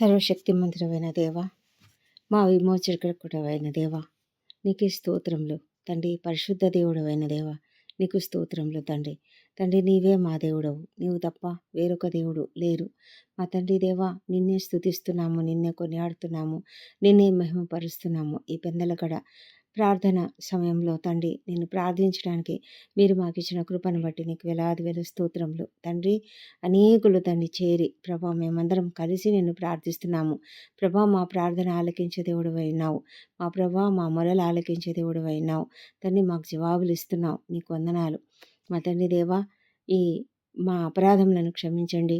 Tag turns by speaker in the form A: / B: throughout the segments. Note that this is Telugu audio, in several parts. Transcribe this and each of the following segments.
A: సర్వశక్తి మంత్రమైన దేవా మా విమోచకుడవైన దేవా నీకు స్తోత్రములు. తండ్రి పరిశుద్ధ దేవుడవైన దేవా నీకు స్తోత్రములు తండ్రి. తండ్రి నీవే మా దేవుడవు. నీవు తప్ప వేరొక దేవుడు లేరు. మా తండ్రి దేవా నిన్నే స్థుతిస్తున్నాము నిన్నే కొనియాడుతున్నాము నిన్నే మహిమపరుస్తున్నాము. ఈ పెందల గడ ప్రార్థన సమయంలో తండ్రి నేను ప్రార్థించడానికి మీరు మాకు ఇచ్చిన కృపను బట్టి నీకు వేలాది వేల స్తోత్రములు. తండ్రి అనేకులు తండ్రి చేరి ప్రభా మేమందరం కలిసి నిన్ను ప్రార్థిస్తున్నాము. ప్రభా మా ప్రార్థన ఆలకించే దేవుడు అయినావు మా ప్రభా మా మొరలు ఆలకించే దేవుడు అయినావు తండ్రి మాకు జవాబులు ఇస్తున్నావు. నీకు వందనాలు. మా తండ్రి దేవా ఈ మా అపరాధములను క్షమించండి.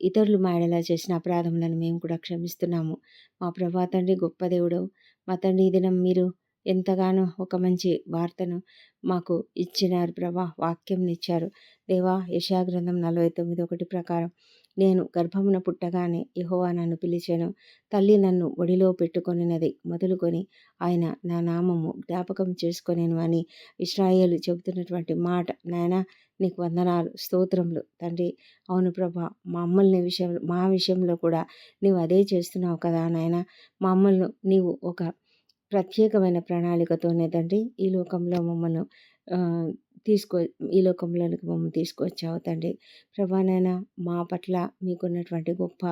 A: ఇతరులు మా ఎడలా చేసిన అపరాధములను మేము కూడా క్షమిస్తున్నాము. మా ప్రభా తండ్రి గొప్ప దేవుడు. మా తండ్రి దినం మీరు ఎంతగానో ఒక మంచి వార్తను మాకు ఇచ్చినారు ప్రభా వాక్యం ఇచ్చారు. దేవా యశాగ్రంథం నలభై తొమ్మిది ఒకటి ప్రకారం నేను గర్భమున పుట్టగానే యహోవా నన్ను పిలిచాను. తల్లి నన్ను ఒడిలో పెట్టుకొనినది మొదలుకొని ఆయన నా నామము జ్ఞాపకం చేసుకొనేను అని ఇస్రాయేలు చెబుతున్నటువంటి మాట. నాయన నీకు వందనాలు స్తోత్రములు. తండ్రి అవును ప్రభా మా అమ్మల్ని మా విషయంలో కూడా నీవు అదే చేస్తున్నావు కదా నాయన. మా అమ్మలను నీవు ఒక ప్రత్యేకమైన ప్రణాళికతోనే తండ్రి ఈ లోకంలో మమ్మల్ని తీసుకో ఈ లోకంలోనికి మమ్మల్ని తీసుకొచ్చావు తండ్రి. ప్రభానైనా మా పట్ల మీకున్నటువంటి గొప్ప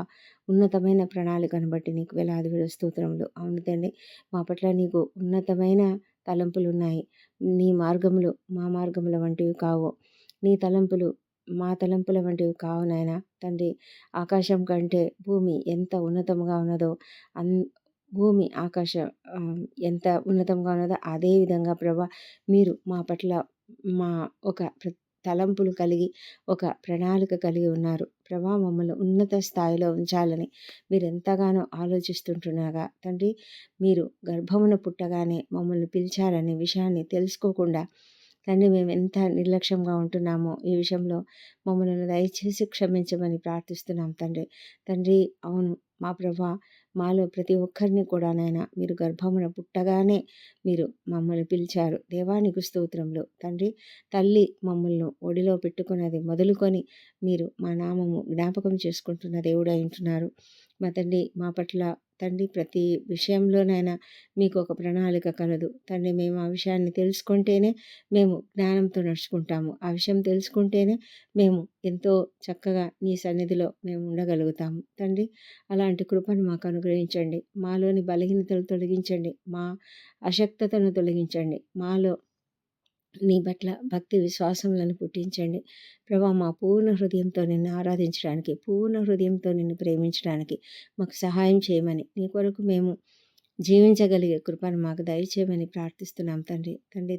A: ఉన్నతమైన ప్రణాళికను బట్టి నీకు వేలాది వేల స్తోత్రములు. అవును తండ్రి మా పట్ల నీకు ఉన్నతమైన తలంపులు ఉన్నాయి నీ మార్గములు మా మార్గముల వంటివి కావు. నీ తలంపులు మా తలంపుల వంటివి కావు నాయన. తండ్రి ఆకాశం కంటే భూమి ఎంత ఉన్నతముగా ఉన్నదో అన్ భూమి ఆకాశం ఎంత ఉన్నతంగా ఉన్నదో అదే విధంగా ప్రభా మీరు మా పట్ల మా ఒక తలంపులు కలిగి ఒక ప్రణాళిక కలిగి ఉన్నారు. ప్రభా మమ్మల్ని ఉన్నత స్థాయిలో ఉంచాలని మీరు ఎంతగానో ఆలోచిస్తుంటున్నాగా తండ్రి మీరు గర్భమున పుట్టగానే మమ్మల్ని పిలిచారనే విషయాన్ని తెలుసుకోకుండా తండ్రి మేము ఎంత నిర్లక్ష్యంగా ఉంటున్నామో ఈ విషయంలో మమ్మల్ని దయచేసి క్షమించమని ప్రార్థిస్తున్నాం తండ్రి. తండ్రి అవును మా ప్రభా మాలో ప్రతి ఒక్కరిని కూడా నాయన మీరు గర్భమున పుట్టగానే మీరు మమ్మల్ని పిలిచారు. దేవానికి స్తోత్రంలో తండ్రి తల్లి మమ్మల్ని ఒడిలో పెట్టుకున్నది మొదలుకొని మీరు మా నామము జ్ఞాపకం చేసుకుంటున్న దేవుడు ఉంటున్నారు. మా తండ్రి మా పట్ల తండ్రి ప్రతి విషయంలోనైనా మీకు ఒక ప్రణాళిక కలదు. తండ్రి మేము ఆ విషయాన్ని తెలుసుకుంటేనే మేము జ్ఞానంతో నడుచుకుంటాము. ఆ విషయం తెలుసుకుంటేనే మేము ఎంతో చక్కగా నీ సన్నిధిలో మేము ఉండగలుగుతాము. తండ్రి అలాంటి కృపను మాకు అనుగ్రహించండి. మాలోని బలహీనతలు తొలగించండి. మా అశక్తతను తొలగించండి. మాలో నీ పట్ల భక్తి విశ్వాసములను పుట్టించండి. ప్రభా మా పూర్ణ హృదయంతో నిన్ను ఆరాధించడానికి పూర్ణ హృదయంతో నిన్ను ప్రేమించడానికి మాకు సహాయం చేయమని నీ కొరకు మేము జీవించగలిగే కృపను మాకు దయచేయమని ప్రార్థిస్తున్నాం తండ్రి. తండ్రి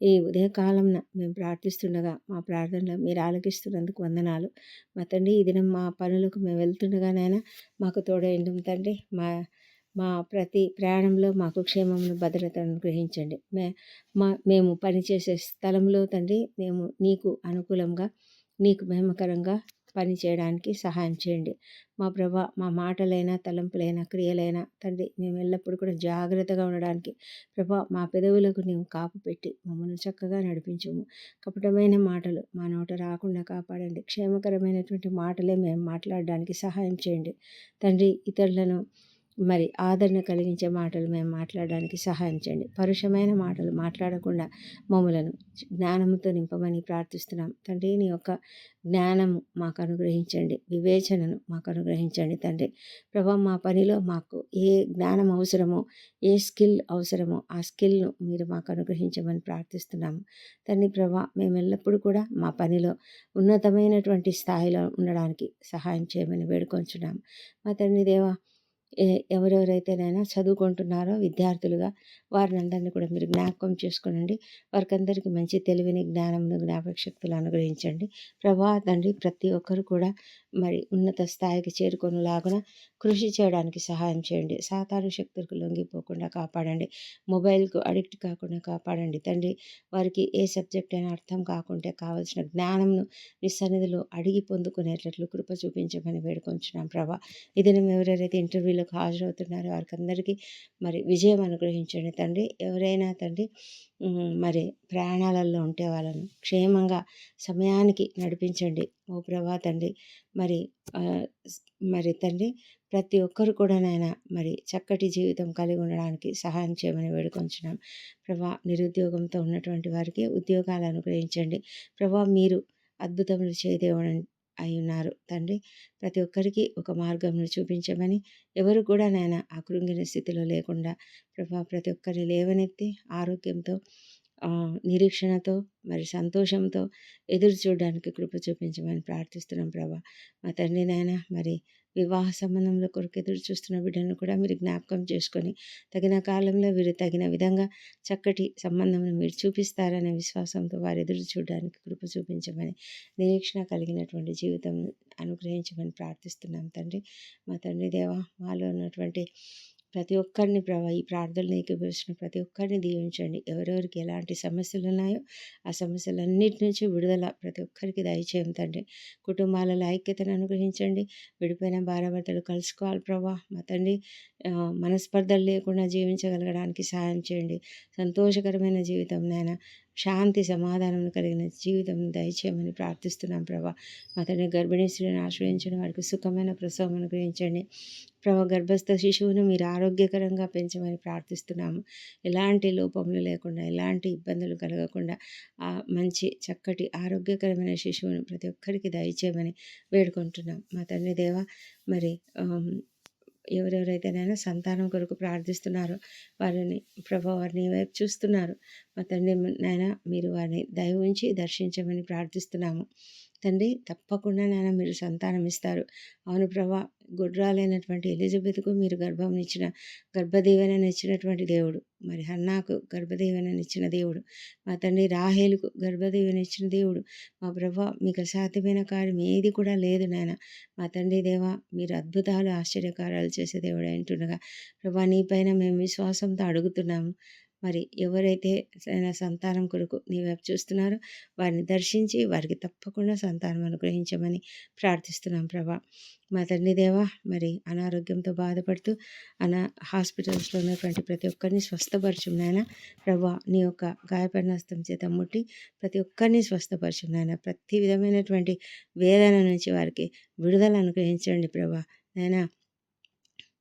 A: ఈ ఉదయకాలంన మేము ప్రార్థిస్తుండగా మా ప్రార్థనలో మీరు ఆలకిస్తున్నందుకు వందనాలు. మా తండ్రి ఈ దినం మా పనులకు మేము వెళ్తుండగానైనా మాకు తోడైండం తండ్రి. మా మా ప్రతి ప్రయాణంలో మాకు క్షేమమును భద్రతను గ్రహించండి. మే మా మేము పనిచేసే స్థలంలో తండ్రి మేము నీకు అనుకూలంగా నీకు మేమకరంగా పని చేయడానికి సహాయం చేయండి. మా ప్రభా మా మాటలైనా తలంపులైనా క్రియలైనా తండ్రి మేము ఎల్లప్పుడూ కూడా జాగ్రత్తగా ఉండడానికి ప్రభా మా పెదవులకు నీవు కాపు పెట్టి మమ్మల్ని చక్కగా నడిపించము. కపటమైన మాటలు మా నోట రాకుండా కాపాడండి. క్షేమకరమైనటువంటి మాటలే మేము మాట్లాడడానికి సహాయం చేయండి. తండ్రి ఇతరులను మరి ఆదరణ కలిగించే మాటలు మేము మాట్లాడడానికి సహాయం చేయండి. పరుషమైన మాటలు మాట్లాడకుండా మమ్మలను జ్ఞానముతో నింపమని ప్రార్థిస్తున్నాం. తండ్రి నీ యొక్క జ్ఞానము మాకు అనుగ్రహించండి. వివేచనను మాకు అనుగ్రహించండి తండ్రి. ప్రభా మా పనిలో మాకు ఏ జ్ఞానం అవసరమో ఏ స్కిల్ అవసరమో ఆ స్కిల్ను మీరు మాకు అనుగ్రహించమని ప్రార్థిస్తున్నాము. తండ్రి ప్రభా మేము ఎల్లప్పుడూ కూడా మా పనిలో ఉన్నతమైనటువంటి స్థాయిలో ఉండడానికి సహాయం చేయమని వేడుకొంచున్నాము. మా తండ్రి దేవా ఎవరెవరైతేనైనా చదువుకుంటున్నారో విద్యార్థులుగా వారిని అందరినీ కూడా మీరు జ్ఞాపకం చేసుకోనండి. వారికందరికీ మంచి తెలివిని జ్ఞానమును జ్ఞాపక శక్తులు అనుగ్రహించండి. ప్రభా తండ్రి ప్రతి ఒక్కరు కూడా మరి ఉన్నత స్థాయికి చేరుకునేలాగున కృషి చేయడానికి సహాయం చేయండి. సాతాను శక్తులకు లొంగిపోకుండా కాపాడండి. మొబైల్కు అడిక్ట్ కాకుండా కాపాడండి. తండ్రి వారికి ఏ సబ్జెక్ట్ అయినా అర్థం కాకుంటే కావలసిన జ్ఞానంను నీ సన్నిధిలో అడిగి పొందుకునేటట్లు కృప చూపించమని వేడుకొంచున్నాం ప్రభా. ఇది మేము ఎవరెవరైతే ఇంటర్వ్యూలో హాజరవుతున్నారు. వారికి వారికందరికీ మరి విజయం అనుగ్రహించండి తండ్రి. ఎవరైనా తండ్రి మరి ప్రయాణాలలో ఉంటే వాళ్ళను క్షేమంగా సమయానికి నడిపించండి. ఓ ప్రభా తండ్రి మరి మరి తండ్రి ప్రతి ఒక్కరు కూడా నాయన మరి చక్కటి జీవితం కలిగి ఉండడానికి సహాయం చేయమని వేడుకొంచున్నాం. ప్రభా నిరుద్యోగంతో ఉన్నటువంటి వారికి ఉద్యోగాలు అనుగ్రహించండి. ప్రభా మీరు అద్భుతములు చేయదేవుడు అయి ఉన్నారు తండ్రి ప్రతి ఒక్కరికి ఒక మార్గంను చూపించమని ఎవరు కూడా నాయన ఆ కృంగిన స్థితిలో లేకుండా ప్రభా ప్రతి ఒక్కరిని లేవనెత్తి ఆరోగ్యంతో నిరీక్షణతో మరి సంతోషంతో ఎదురు చూడడానికి కృప చూపించమని ప్రార్థిస్తున్నాం ప్రభా. మా తండ్రి నాయన మరి వివాహ సంబంధంలో కొరకు ఎదురు చూస్తున్న బిడ్డను కూడా మీరు జ్ఞాపకం చేసుకొని తగిన కాలంలో వీరు తగిన విధంగా చక్కటి సంబంధంను మీరు చూపిస్తారనే విశ్వాసంతో వారు ఎదురు చూడడానికి కృప చూపించమని నిరీక్షణ కలిగినటువంటి జీవితం అనుగ్రహించమని ప్రార్థిస్తున్నాం తండ్రి. మా తండ్రి దేవ మాలో ఉన్నటువంటి ప్రతి ఒక్కరిని ప్రభా ఈ ప్రార్థనలు ఏకీభవించిన ప్రతి ఒక్కరిని దీవించండి. ఎవరెవరికి ఎలాంటి సమస్యలు ఉన్నాయో ఆ సమస్యలన్నిటి నుంచి విడుదల ప్రతి ఒక్కరికి దయచేయం తండ్రి. కుటుంబాలలో ఐక్యతను అనుగ్రహించండి. విడిపోయిన భార్యాభర్తలు కలుసుకోవాలి ప్రభా. మా తండ్రి మనస్పర్ధలు లేకుండా జీవించగలగడానికి సహాయం చేయండి. సంతోషకరమైన జీవితం నాయన. శాంతి సమాధానం కలిగిన జీవితం దయచేయమని ప్రార్థిస్తున్నాం ప్రభా. అతని గర్భిణీ స్త్రీని ఆశ్రయించడం వారికి సుఖమైన ప్రసవం అనుగ్రహించండి. ప్రభా గర్భస్థ శిశువును మీరు ఆరోగ్యకరంగా పెంచమని ప్రార్థిస్తున్నాము. ఎలాంటి లోపములు లేకుండా ఎలాంటి ఇబ్బందులు కలగకుండా ఆ మంచి చక్కటి ఆరోగ్యకరమైన శిశువును ప్రతి ఒక్కరికి దయచేయమని వేడుకుంటున్నాం. మా తండ్రి దేవ మరి ఎవరెవరైతేనైనా సంతానం కొరకు ప్రార్థిస్తున్నారో. వారిని ప్రభా వారిని వైపు చూస్తున్నారు. మా తండ్రి నాయన మీరు వారిని దయ ఉంచి దర్శించమని ప్రార్థిస్తున్నాము. తండ్రి తప్పకుండా నాన్న మీరు సంతానం ఇస్తారు. అవును ప్రభా గుడ్రాలైనటువంటి ఎలిజబెత్కు మీరు గర్భంనిచ్చిన గర్భదీవెననిచ్చినటువంటి దేవుడు. మరి హన్నాకు గర్భదీవెననిచ్చిన దేవుడు. మా తండ్రి రాహేలుకు గర్భదీవెనిచ్చిన దేవుడు. మా ప్రభా మీకు అసాధ్యమైన కార్యం ఏది కూడా లేదు నాయన మా తండ్రి దేవా మీరు అద్భుతాలు ఆశ్చర్యకారాలు చేసే దేవుడు అంటుండగా ప్రభా నీ పైన మేము విశ్వాసంతో అడుగుతున్నాము. మరి ఎవరైతే ఆయన సంతానం కొరకు నీ వైపు చూస్తున్నారో వారిని దర్శించి వారికి తప్పకుండా సంతానం అనుగ్రహించమని ప్రార్థిస్తున్నాం ప్రభా. మా తండ్రి దేవా మరి అనారోగ్యంతో బాధపడుతూ అనా హాస్పిటల్స్లో ఉన్నటువంటి ప్రతి ఒక్కరిని స్వస్థపరచు నాయన. ప్రభా నీ యొక్క గాయపడిన హస్తం చేత ముట్టి ప్రతి ఒక్కరిని స్వస్థపరచు నాయన. ప్రతి విధమైనటువంటి వేదన నుంచి వారికి విడుదల అనుగ్రహించండి ప్రభా. నాయన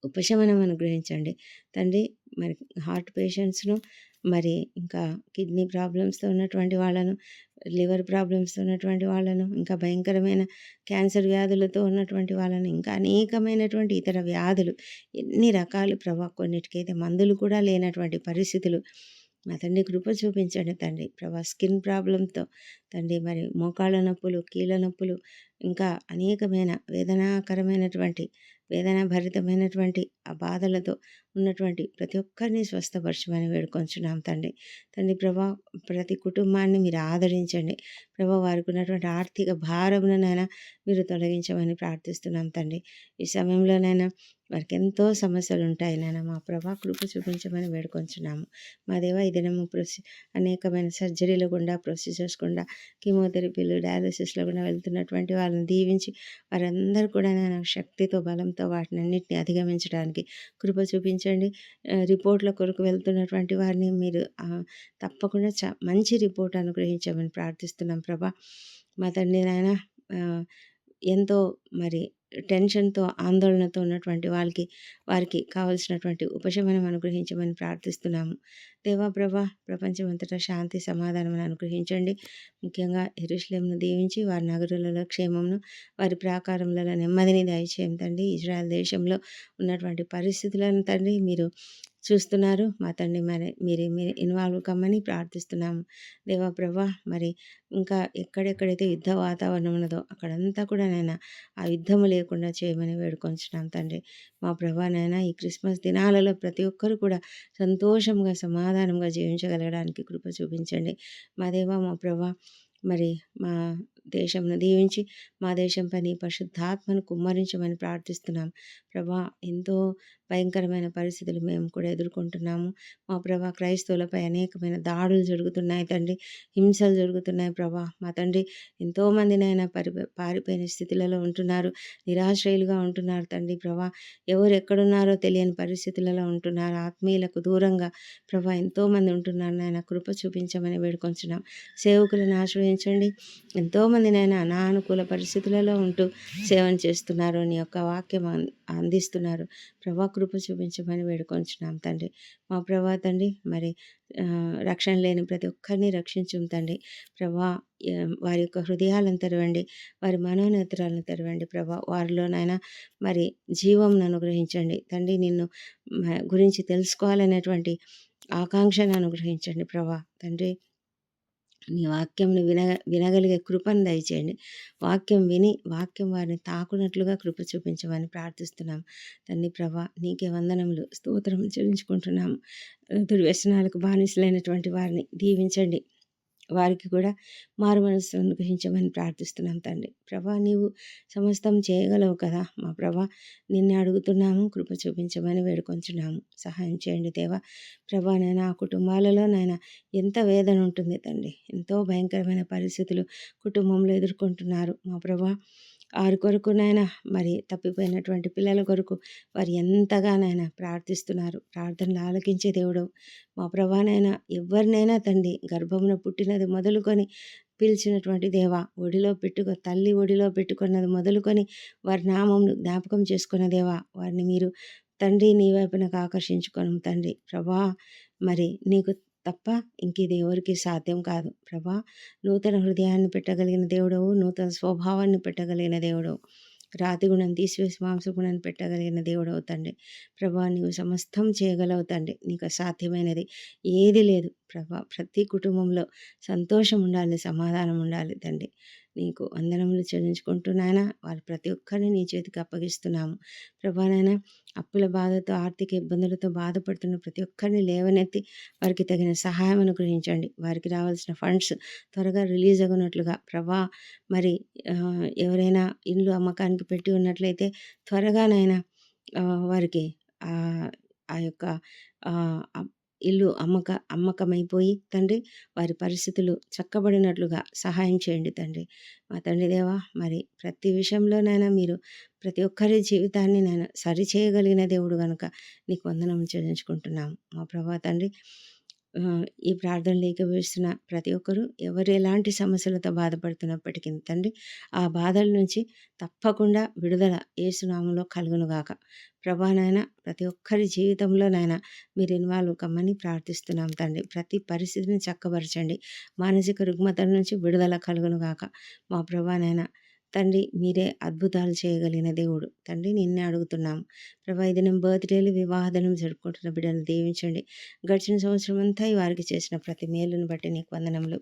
A: ఉపశమనం అనుగ్రహించండి. తండ్రి మరి హార్ట్ పేషెంట్స్ను మరి ఇంకా కిడ్నీ ప్రాబ్లమ్స్తో ఉన్నటువంటి వాళ్ళను లివర్ ప్రాబ్లమ్స్తో ఉన్నటువంటి వాళ్ళను ఇంకా భయంకరమైన క్యాన్సర్ వ్యాధులతో ఉన్నటువంటి వాళ్ళను ఇంకా అనేకమైనటువంటి ఇతర వ్యాధులు ఎన్ని రకాలు ప్రభా కొన్నిటికైతే మందులు కూడా లేనటువంటి పరిస్థితులు. మా తండ్రి కృప చూపించండి తండ్రి. ప్రభా స్కిన్ ప్రాబ్లంతో తండ్రి మరి మోకాళ్ళ నొప్పులు కీళ్ళ నొప్పులు ఇంకా అనేకమైన వేదనాకరమైనటువంటి వేదన భరితమైనటువంటి ఆ బాధలతో ఉన్నటువంటి ప్రతి ఒక్కరిని స్వస్థపరచమని వేడుకొంచున్నాం తండ్రి. తండ్రి ప్రభా ప్రతి కుటుంబాన్ని మీరు ఆదరించండి. ప్రభా వారికి ఉన్నటువంటి ఆర్థిక భారమునైనా మీరు తొలగించమని ప్రార్థిస్తున్నాం తండ్రి. ఈ సమయంలోనైనా వారికి ఎంతో సమస్యలు ఉంటాయి నాయన మా ప్రభా కృప చూపించమని వేడుకొంచున్నాము. మా దేవ ఈ దినము ప్రొసి అనేకమైన సర్జరీలు గుండా ప్రొసీజర్స్ గుండా కీమోథెరపీలు డయాలసిస్లో గుండా వెళ్తున్నటువంటి వాళ్ళని దీవించి వారందరూ కూడా నేను శక్తితో బలంతో వాటిని అన్నింటినీ అధిగమించడానికి కృప చూపించి ఆ, రిపోర్ట్ల కొరకు వెళ్తున్నటువంటి వారిని మీరు తప్పకుండా చ మంచి రిపోర్ట్ అనుగ్రహించమని ప్రార్థిస్తున్నాం ప్రభా. మా తండ్రి నాయన ఎంతో మరి టెన్షన్తో ఆందోళనతో ఉన్నటువంటి వాళ్ళకి వారికి కావలసినటువంటి ఉపశమనం అనుగ్రహించమని ప్రార్థిస్తున్నాము. దేవా ప్రభా ప్రపంచమంతటా శాంతి సమాధానం అనుగ్రహించండి. ముఖ్యంగా ఎరుషులేంను దీవించి వారి నగరులలో క్షేమమును వారి ప్రాకారములలో నెమ్మదిని దయచేయండి ఇజ్రాయెల్ దేశంలో ఉన్నటువంటి పరిస్థితులను తండ్రి మీరు చూస్తున్నారు. మా తండ్రి మరి మీరు మీరు ఇన్వాల్వ్ కమ్మని ప్రార్థిస్తున్నాము. దేవా ప్రభా మరి ఇంకా ఎక్కడెక్కడైతే యుద్ధ వాతావరణం ఉన్నదో అక్కడంతా కూడా నైనా ఆ యుద్ధము లేకుండా చేయమని వేడుకొంచున్నాం తండ్రి. మా ప్రభా నైనా ఈ క్రిస్మస్ దినాలలో ప్రతి ఒక్కరు కూడా సంతోషంగా సమాధానంగా జీవించగలగడానికి కృప చూపించండి. మా దేవా మా ప్రభా మరి మా దేశంను దీవించి మా దేశం పని పరిశుద్ధాత్మను కుమ్మరించమని ప్రార్థిస్తున్నాం. ప్రభా ఎంతో భయంకరమైన పరిస్థితులు మేము కూడా ఎదుర్కొంటున్నాము. మా ప్రభా క్రైస్తవులపై అనేకమైన దాడులు జరుగుతున్నాయి తండ్రి. హింసలు జరుగుతున్నాయి ప్రభా. మా తండ్రి ఎంతోమందినైనా పరి పారిపోయిన స్థితులలో ఉంటున్నారు. నిరాశ్రయులుగా ఉంటున్నారు తండ్రి ప్రభా. ఎవరు ఎక్కడున్నారో తెలియని పరిస్థితులలో ఉంటున్నారు. ఆత్మీయులకు దూరంగా ప్రభా ఎంతోమంది ఉంటున్నారు. నాయన కృప చూపించమని వేడుకొంచున్నాం. సేవకులను ఆశ్రయించండి. ఎంతో ఎంతోమంది నాయన అనానుకూల పరిస్థితులలో ఉంటూ సేవను చేస్తున్నారు. నీ యొక్క వాక్యం అందిస్తున్నారు. ప్రభా కృప చూపించమని వేడుకొంచున్నాం తండ్రి. మా ప్రభా తండ్రి మరి రక్షణ లేని ప్రతి ఒక్కరిని రక్షించుం తండ్రి. ప్రభా వారి యొక్క హృదయాలను తెరవండి. వారి మనోనేత్రాలను తెరవండి ప్రభా. వారిలోనైనా మరి జీవం అనుగ్రహించండి. తండ్రి నిన్ను గురించి తెలుసుకోవాలనేటువంటి ఆకాంక్షను అనుగ్రహించండి ప్రభా. తండ్రి నీ వాక్యంను వినగ వినగలిగే కృపను దయచేయండి. వాక్యం విని వాక్యం వారిని తాకునట్లుగా కృప చూపించమని ప్రార్థిస్తున్నాం. తండ్రి ప్రభా నీకే వందనములు స్తోత్రం చెల్లించుకుంటున్నాము. దుర్వ్యసనాలకు బానిసలైనటువంటి వారిని దీవించండి. వారికి కూడా మారు మనసు అనుగ్రహించమని ప్రార్థిస్తున్నాం తండ్రి. ప్రభా నీవు సమస్తం చేయగలవు కదా మా ప్రభా. నిన్నే అడుగుతున్నాము కృప చూపించమని వేడుకొంచున్నాము. సహాయం చేయండి దేవా. ప్రభా నేను ఆ కుటుంబాలలో నాయన ఎంత వేదన ఉంటుంది తండ్రి. ఎంతో భయంకరమైన పరిస్థితులు కుటుంబంలో ఎదుర్కొంటున్నారు మా ప్రభా. వారి కొరకు మరి తప్పిపోయినటువంటి పిల్లల కొరకు వారు ఎంతగానైనా ప్రార్థిస్తున్నారు. ప్రార్థనలు ఆలకించే దేవుడు మా ప్రభానైనా ఎవరినైనా తండ్రి గర్భమున పుట్టినది మొదలుకొని పిలిచినటువంటి దేవ ఒడిలో పెట్టుకో తల్లి ఒడిలో పెట్టుకున్నది మొదలుకొని వారి నామంను జ్ఞాపకం చేసుకున్న దేవా వారిని మీరు తండ్రి నీ వైపునకు ఆకర్షించుకోను తండ్రి. ప్రభా మరి నీకు తప్ప ఇంకేది ఎవరికి సాధ్యం కాదు. ప్రభా నూతన హృదయాన్ని పెట్టగలిగిన దేవుడవు నూతన స్వభావాన్ని పెట్టగలిగిన దేవుడవు. రాతి గుణం తీసివేసి మాంస గుణాన్ని పెట్టగలిగిన దేవుడవు తండ్రి. ప్రభా నీవు సమస్తం చేయగలవుతండి నీకు అసాధ్యమైనది ఏది లేదు. ప్రభా ప్రతి కుటుంబంలో సంతోషం ఉండాలి సమాధానం ఉండాలి తండ్రి. నీకు వందనములు చెల్లించుకుంటున్నాయన నాయన ప్రతి ఒక్కరిని నీ చేతికి అప్పగిస్తున్నాము. ప్రభానైనా అప్పుల బాధతో ఆర్థిక ఇబ్బందులతో బాధపడుతున్న ప్రతి ఒక్కరిని లేవనెత్తి వారికి తగిన సహాయం అనుగ్రహించండి. వారికి రావాల్సిన ఫండ్స్ త్వరగా రిలీజ్ అగునట్లుగా. ప్రభా మరి ఎవరైనా ఇండ్లు అమ్మకానికి పెట్టి ఉన్నట్లయితే త్వరగానైనా వారికి ఆ యొక్క ఇల్లు అమ్మక అమ్మకమైపోయి తండ్రి వారి పరిస్థితులు చక్కబడినట్లుగా సహాయం చేయండి తండ్రి. మా తండ్రి దేవా మరి ప్రతి విషయంలోనైనా మీరు ప్రతి ఒక్కరి జీవితాన్ని నేను సరిచేయగలిగిన దేవుడు కనుక నీకు వందనం చెల్లించుకుంటున్నాము మా ప్రభా తండ్రి ఈ ప్రార్థనలోకి వేస్తున్న ప్రతి ఒక్కరూ ఎవరు ఎలాంటి సమస్యలతో బాధపడుతున్నప్పటికీ తండ్రి ఆ బాధల నుంచి తప్పకుండా విడుదల ఏసునామంలో కలుగునుగాక ప్రభానైనా ప్రతి ఒక్కరి జీవితంలోనైనా మీరు ఇన్వాల్వ్ కమ్మని ప్రార్థిస్తున్నాం తండ్రి. ప్రతి పరిస్థితిని చక్కబరచండి మానసిక రుగ్మతల నుంచి విడుదల కలుగునుగాక మా ప్రభానైనా తండ్రి మీరే అద్భుతాలు చేయగలిగిన దేవుడు. తండ్రి నిన్నే అడుగుతున్నాము ప్రభా ఈ దినం బర్త్డేలు వివాహదనం జరుపుకుంటున్న బిడ్డలు దీవించండి. గడిచిన సంవత్సరం అంతా వారికి చేసిన ప్రతి మేలును బట్టి నీకు వందనములు.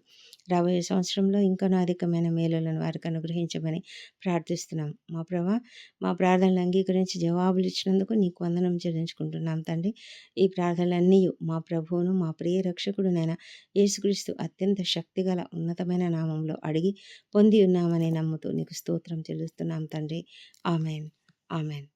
A: రాబోయే సంవత్సరంలో ఇంకనూ అధికమైన మేలులను వారికి అనుగ్రహించమని ప్రార్థిస్తున్నాం. మా ప్రభా మా ప్రార్థనలు అంగీకరించి జవాబులు ఇచ్చినందుకు నీకు వందనం చెల్లించుకుంటున్నాం తండ్రి. ఈ ప్రార్థనలన్నీ మా ప్రభువును మా ప్రియ రక్షకుడునైనా యేసుక్రీస్తు అత్యంత శక్తిగల ఉన్నతమైన నామంలో అడిగి పొంది ఉన్నామని నమ్ముతూ నీకు స్తోత్రం చెల్లిస్తున్నాం తండ్రి. ఆమెన్. ఆమెన్.